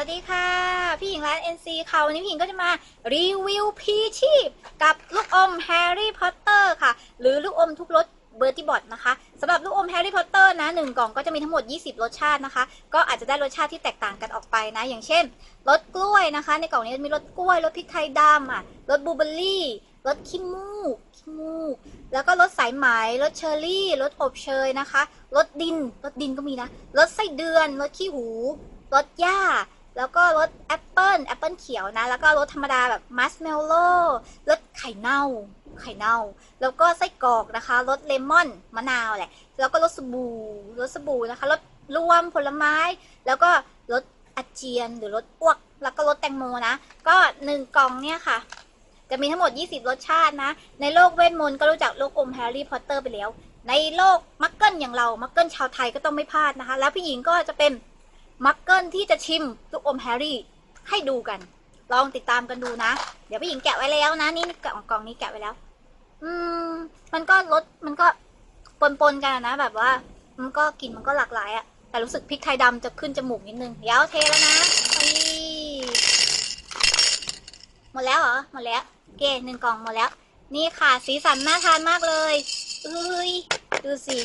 วัสดีค่ะ พี่หญิงร้าน NC ค่ะวันนี้พี่หญิงก็จะมารีวิวพีชีพกับลูกอมแฮร์รี่พอตเตอร์ค่ะ หรือลูกอมทุกรสเบอร์ตี้บอทนะคะสำหรับลูกอมแฮร์รี่พอตเตอร์นะหนึ่งกล่องก็จะมีทั้งหมด 20 รสชาตินะคะ ก็อาจจะได้รสชาติที่แตกต่างกันออกไปนะ อย่างเช่นรสกล้วยนะคะ ในกล่องนี้จะมีรสกล้วยรสพริกไทยดำอะรสบลูเบอร์รี่รสขี้มูกขี้มูก แล้วก็รสสายไหมรสเชอร์รี่รสอบเชยนะคะรสดินรสดินก็มีนะรสไส้เดือนรสขี้หูรสหญ้า แล้วก็รสแอปเปิลแอปเปิลเขียวนะ แล้วก็รสธรรมดาแบบมัสเมลโล่รสไข่เน่า ไข่เน่า แล้วก็ไส้กรอกนะคะรสเลมอนมะนาวแหละ แล้วก็รสสบู่รสสบู่นะคะรสรวมผลไม้ แล้วก็รสอาเจียนหรือรสอ้วก แล้วก็รสแตงโมนะ ก็หนึ่งกล่องเนี่ยค่ะ จะมีทั้งหมด 20 รสชาตินะ ในโลกเวทมนต์ก็รู้จักโลกอมแฮร์รี่พอตเตอร์ไปแล้ว ในโลกมักเกิลอย่างเรา มักเกิลชาวไทยก็ต้องไม่พลาดนะคะ แล้วพี่หญิงก็จะเป็น มักเกิลที่จะชิมลูกอมแฮร์รี่ให้ดูกัน ลองติดตามกันดูนะ เดี๋ยวพี่หญิงแกะไว้แล้วนะ นี่กล่องกล่องนี้แกะไว้แล้ว อืม มันก็รสมันก็ปนๆกันนะ แบบว่า มันก็กลิ่นมันก็หลากหลายอะแต่รู้สึกพริกไทยดำจะขึ้นจมูกนิดนึง เดี๋ยวเทแล้วนะหมดแล้วเหรอ หมดแล้วโอเคหนึ่งกล่องหมดแล้ว นี่ค่ะ สีสันน่าทานมากเลยเอ้ย ดูสิ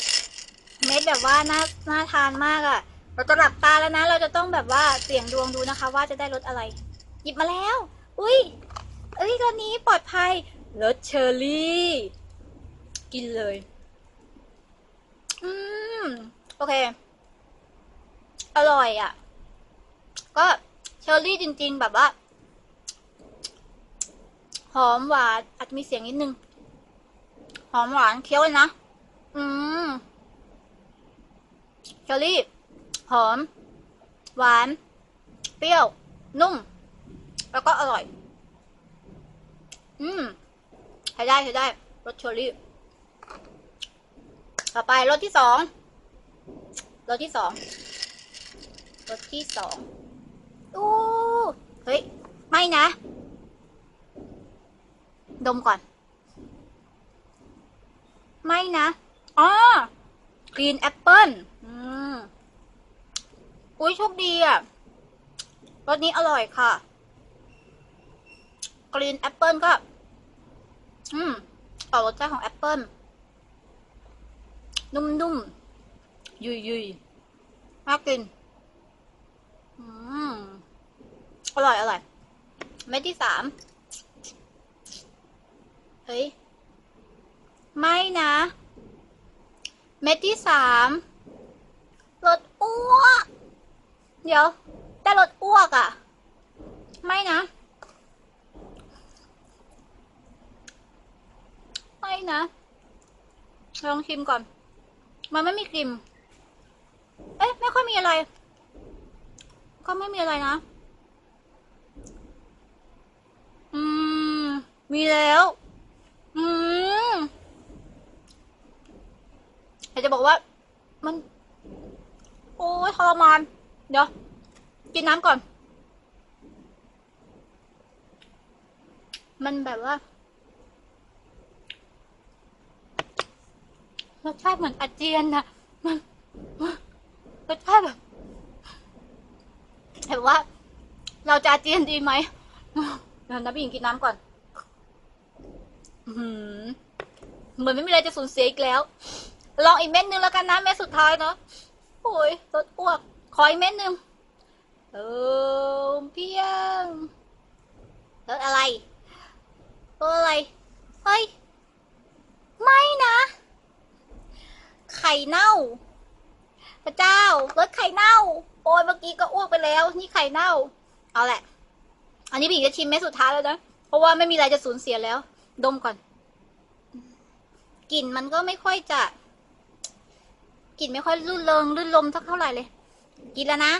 เม็ดแบบว่าน่า น่าทานมากอะ เราจะหลับตาแล้วนะ เราจะต้องแบบว่าเสี่ยงดวงดูนะคะ ว่าจะได้รสอะไร หยิบมาแล้ว อุ้ยเอ้ยตอนนี้ปลอดภัยรสเชอร์รี่ กินเลย อืม โอเค อร่อยอะ่ะ ก็เชอร์รี่จริง ๆ แบบว่า หอมหวานอาจจะมีเสียงนิดนึง หอมหวานเคี้ยวเลยนะ อืม เชอร์รี่ หอม หวาน เปรี้ยว นุ่ม แล้วก็อร่อย อืมใช้ได้ใช้ได้รสเชอรี่ ต่อไปรสที่สองรสที่สองรสที่สองอู้เฮ้ย ไม่นะ ดมก่อน ไม่นะอ๋อ กรีนแอปเปิ้ลอืม อุ้ยโชคดีอะรสนี้อร่อยค่ะ กรีนแอปเปิลก็ อืมต่อรสชาติของแอปเปิลนุ่มๆ ยุยยุยๆน่ากิน อืม อร่อย อร่อย เม็ดที่สาม เฮ้ย ไม่นะ เม็ดที่สามรสอ้วก เดี๋ยว แต่รสอ้วกอะ่ะ ไม่นะ ไม่นะ ลองชิมก่อน มันไม่มีกลิ่นเอ๊ะ ไม่ค่อยมีอะไร ก็ไม่มีอะไรนะ อืม มีแล้ว อืมอยากจะบอกว่า มัน โอ้ยทรมาน เดี๋ยว กินน้ำก่อน มันแบบว่ารสชาติเหมือนอาเจียนนะมันรสชาติแบบแบบว่า เราจะอาเจียนดีไหมเดี๋ยวนะพี่หญิงกินน้ำก่อนอือหือเหมือนไม่มีอะไรจะสูญเสียอีกแล้ว ลองอีกเม็ดนึงแล้วกันนะเม็ดสุดท้ายเนาะโอ้ยรสอ้วก ขออีกเม็ดนึงเออเพียงรสอะไรรสอะไร เฮ้ย ไม่นะ ไข่เน่า พระเจ้ารสไข่เน่า โอ้ยเมื่อกี้ก็อ้วกไปแล้ว นี่ไข่เน่า เอาแหละ อันนี้พี่จะชิมเม็ดสุดท้ายแล้วนะ เพราะว่าไม่มีอะไรจะสูญเสียแล้ว ดมก่อน กลิ่นมันก็ไม่ค่อยจะ กลิ่นไม่ค่อยรื่นเริงรื่นลมเท่าไหร่เลย กินแล้วนะ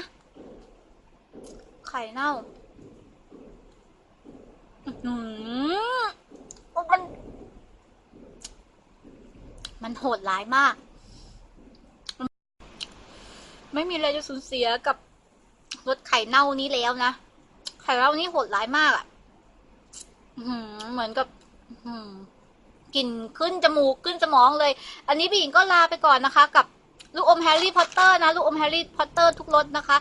ไข่เน่าอื้อหือโอ้มัน มันโหดร้ายมาก ไม่มีอะไรจะสูญเสียกับรสไข่เน่านี้แล้วนะ ไข่เน่านี้โหดร้ายมากอะ่ะอื้อหือเหมือนกับอื้อหือกลิ่นขึ้นจมูกขึ้นสมองเลย อันนี้พี่หญิงก็ลาไปก่อนนะคะกับ ลูกอมแฮร์รี่พอตเตอร์นะ ลูกอมแฮร์รี่พอตเตอร์ทุกรสนะคะ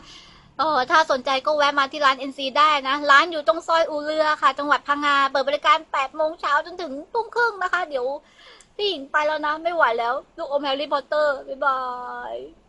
เอออถ้าสนใจก็แวะมาที่ร้าน NC ได้นะ ร้านอยู่ตรงซอยอูเรือค่ะ จังหวัดพังงา เปิดบริการ8โมงเช้าจนถึงทุ่มครึ่งนะคะ เดี๋ยวพี่หญิงไปแล้วนะ ไม่ไหวแล้ว ลูกอมแฮร์รี่พอตเตอร์ บ๊ายบาย